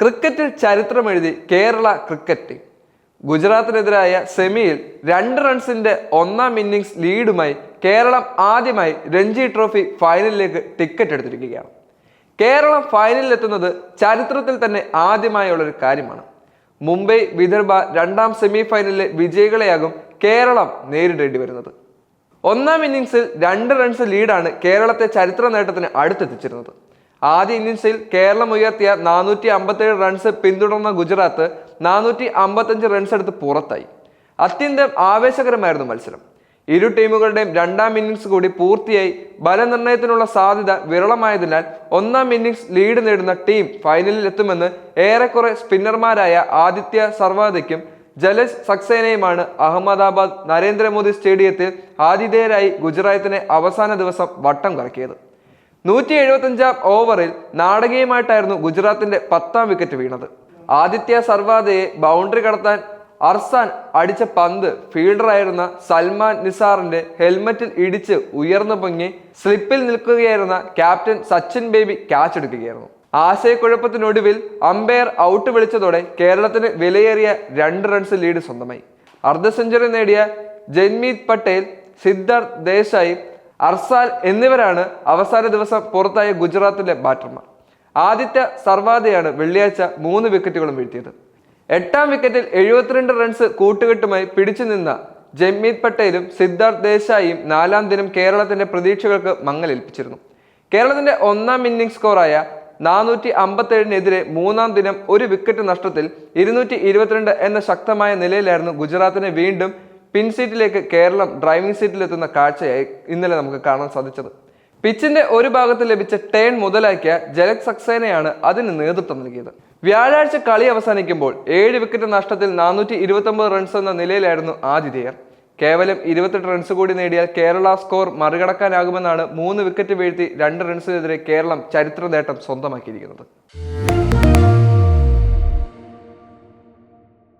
ക്രിക്കറ്റിൽ ചരിത്രമെഴുതി Kerala cricket team. ഗുജറാത്തിനെതിരായ സെമിയിൽ രണ്ട് റൺസിന്റെ ഒന്നാം ഇന്നിംഗ്സ് ലീഡുമായി കേരളം ആദ്യമായി രഞ്ജി ട്രോഫി ഫൈനലിലേക്ക് ടിക്കറ്റ് എടുത്തിരിക്കുകയാണ്. കേരളം ഫൈനലിൽ എത്തുന്നത് ചരിത്രത്തിൽ തന്നെ ആദ്യമായുള്ളൊരു കാര്യമാണ്. മുംബൈ വിദർഭ രണ്ടാം സെമി ഫൈനലിലെ വിജയികളെയാകും കേരളം നേരിടേണ്ടി വരുന്നത്. ഒന്നാം ഇന്നിംഗ്സിൽ രണ്ട് റൺസ് ലീഡാണ് കേരളത്തെ ചരിത്ര നേട്ടത്തിന് അടുത്തെത്തിച്ചിരുന്നത്. ആദ്യ ഇന്നിംഗ്സിൽ കേരളം ഉയർത്തിയ നാനൂറ്റി അമ്പത്തേഴ് റൺസ് പിന്തുടർന്ന ഗുജറാത്ത് നാനൂറ്റി അമ്പത്തഞ്ച് റൺസ് എടുത്ത് പുറത്തായി. അത്യന്തം ആവേശകരമായിരുന്നു മത്സരം. ഇരു ടീമുകളുടെയും രണ്ടാം ഇന്നിംഗ്സ് കൂടി പൂർത്തിയായി. ബലനിർണയത്തിനുള്ള സാധ്യത വിരളമായതിനാൽ ഒന്നാം ഇന്നിംഗ്സ് ലീഡ് നേടുന്ന ടീം ഫൈനലിൽ എത്തുമെന്ന് ഏറെക്കുറെ സ്പിന്നർമാരായ ആദിത്യ സർവാദയ്ക്കും ജലജ് സക്സേനയുമാണ് അഹമ്മദാബാദ് നരേന്ദ്രമോദി സ്റ്റേഡിയത്തിൽ ആതിഥേയരായി ഗുജറാത്തിനെ അവസാന ദിവസം വട്ടം കറക്കിയത്. നൂറ്റി എഴുപത്തഞ്ചാം ഓവറിൽ നാടകീയമായിട്ടായിരുന്നു ഗുജറാത്തിന്റെ പത്താം വിക്കറ്റ് വീണത്. ആദിത്യ സർവാദയെ ബൗണ്ടറി കടത്താൻ അർസാൻ അടിച്ച പന്ത് ഫീൽഡറായിരുന്ന സൽമാൻ നിസാറിന്റെ ഹെൽമറ്റിൽ ഇടിച്ച് ഉയർന്നു പൊങ്ങി സ്ലിപ്പിൽ നിൽക്കുകയായിരുന്ന ക്യാപ്റ്റൻ സച്ചിൻ ബേബി ക്യാച്ച് എടുക്കുകയായിരുന്നു. ആശയക്കുഴപ്പത്തിനൊടുവിൽ അമ്പയർ ഔട്ട് വിളിച്ചതോടെ കേരളത്തിന് വിലയേറിയ രണ്ട് റൺസ് ലീഡ് സ്വന്തമായി. അർദ്ധ സെഞ്ചുറി നേടിയ ജൻമീത് പട്ടേൽ സിദ്ധാർത്ഥ് ദേശായി അർസാൽ എന്നിവരാണ് അവസാന ദിവസം പുറത്തായ ഗുജറാത്തിലെ ബാറ്റർമാർ. ആദിത്യ സർവാദയാണ് വെള്ളിയാഴ്ച മൂന്ന് വിക്കറ്റുകളും വീഴ്ത്തിയത്. എട്ടാം വിക്കറ്റിൽ എഴുപത്തിരണ്ട് റൺസ് കൂട്ടുകെട്ടുമായി പിടിച്ചു നിന്ന ജമ്മീത് പട്ടേലും സിദ്ധാർത്ഥ് ദേശായിയും നാലാം ദിനം കേരളത്തിന്റെ പ്രതീക്ഷകൾക്ക് മങ്ങലേൽപ്പിച്ചിരുന്നു. കേരളത്തിന്റെ ഒന്നാം ഇന്നിംഗ് സ്കോറായ നാനൂറ്റി അമ്പത്തേഴിനെതിരെ മൂന്നാം ദിനം ഒരു വിക്കറ്റ് നഷ്ടത്തിൽ ഇരുന്നൂറ്റി ഇരുപത്തിരണ്ട് എന്ന ശക്തമായ നിലയിലായിരുന്നു ഗുജറാത്തിനെ വീണ്ടും പിൻസീറ്റിലേക്ക് കേരളം ഡ്രൈവിംഗ് സീറ്റിലെത്തുന്ന കാഴ്ചയായി ഇന്നലെ നമുക്ക് കാണാൻ സാധിച്ചത്. പിച്ചിന്റെ ഒരു ഭാഗത്ത് ലഭിച്ച ടേൺ മുതലാക്കിയ ജലക് സക്സേനയാണ് അതിന് നേതൃത്വം നൽകിയത്. വ്യാഴാഴ്ച കളി അവസാനിക്കുമ്പോൾ ഏഴ് വിക്കറ്റ് നഷ്ടത്തിൽ നാനൂറ്റി ഇരുപത്തൊമ്പത് റൺസ് എന്ന നിലയിലായിരുന്നു ആതിഥേയർ. കേവലം ഇരുപത്തെട്ട് റൺസ് കൂടി നേടിയാൽ കേരള സ്കോർ മറികടക്കാനാകുമെന്നാണ് മൂന്ന് വിക്കറ്റ് വീഴ്ത്തി രണ്ട് റൺസിനെതിരെ കേരളം ചരിത്ര നേട്ടം സ്വന്തമാക്കിയിരിക്കുന്നത്.